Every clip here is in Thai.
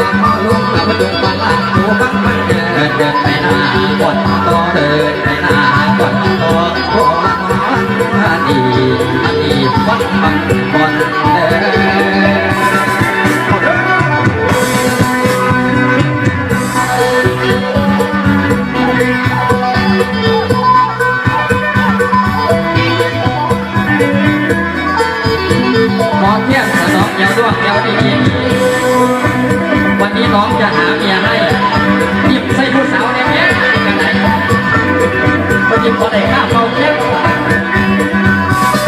ลังลงตะวันตกมาลังหัวบังมันเดินเดินไปหน้าปวดต่อเดินไปหนาปก่อหัวบังอันนี้อันนี้บังบังบอเดินมองเที่ยงสนองยาวด้วงยาวดี วันนี้น้องจะหาเมียให้หยิบใส่ผู้สาวในเมียกันไหนพอหยิบพอได้ข้าวเมาเที่ย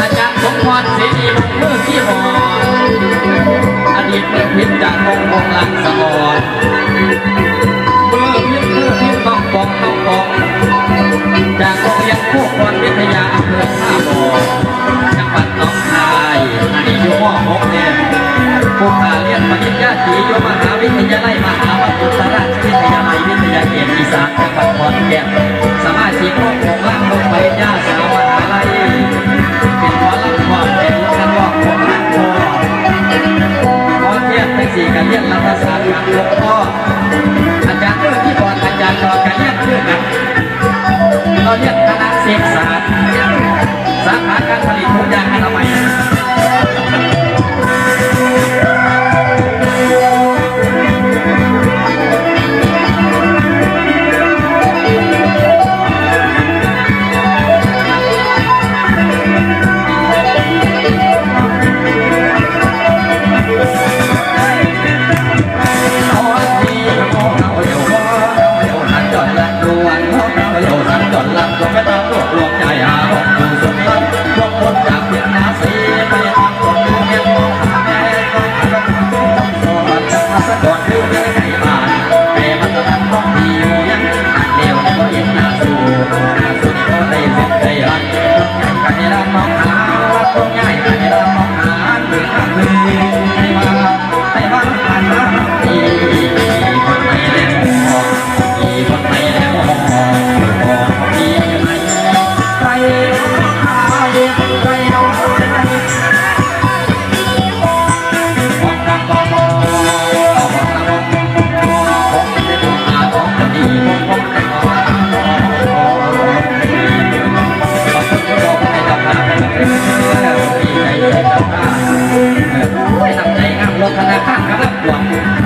อาจารย์สมพรเสนีลงมือที่หอนอดีตเมืองพิษจากองค์องค์ลังสะออนมือพิษมือพิษต้องปองต้องปองจากโรงเรียนผู้คนวิทยาอำเภอท่าบ่อจังหวัดหนองคายอันนี้อยู่ม .6 เนี่ยผู้ขาเรียนปริญญาตรีอยู่มา วิทยาลัยมหาวิทยาลัยวิทยาลัยวิทยาเขตอีสานจังหวัดขอนแก่นสมาชิกโรงของร่างลงไปริญาสาวมหาลัยเป็นหมอลำความเป็นกันว่าของรักพ่อขอเทียบทั้งสี่กันเรียนรัฐศาสตร์กับหลวงพ่ออาจารย์เพื่อที่บอลอาจารย์รอกันเรียนเพื่อกันเราเรียก เอนลันดวนไปตามรวบรวมใจหาของอยู่สุดลันรวมคนจากเพียงนาสีไปทางคนเพียงมองหาแม่ก็หาก็คงต้องสอนจะมาสะกดดูเรื่องไก่บ้านแม่มันจะทำต้องดีอยู่ยังอันเดียวก็เห็นหน้าสู่หน้าสู่ก็ได้เป็นใจรักกันให้เรามองหาว่าตรงง่ายกันให้เรามองหาหรือข้างมือใทำใจงามรถธนาคารกำลังปวง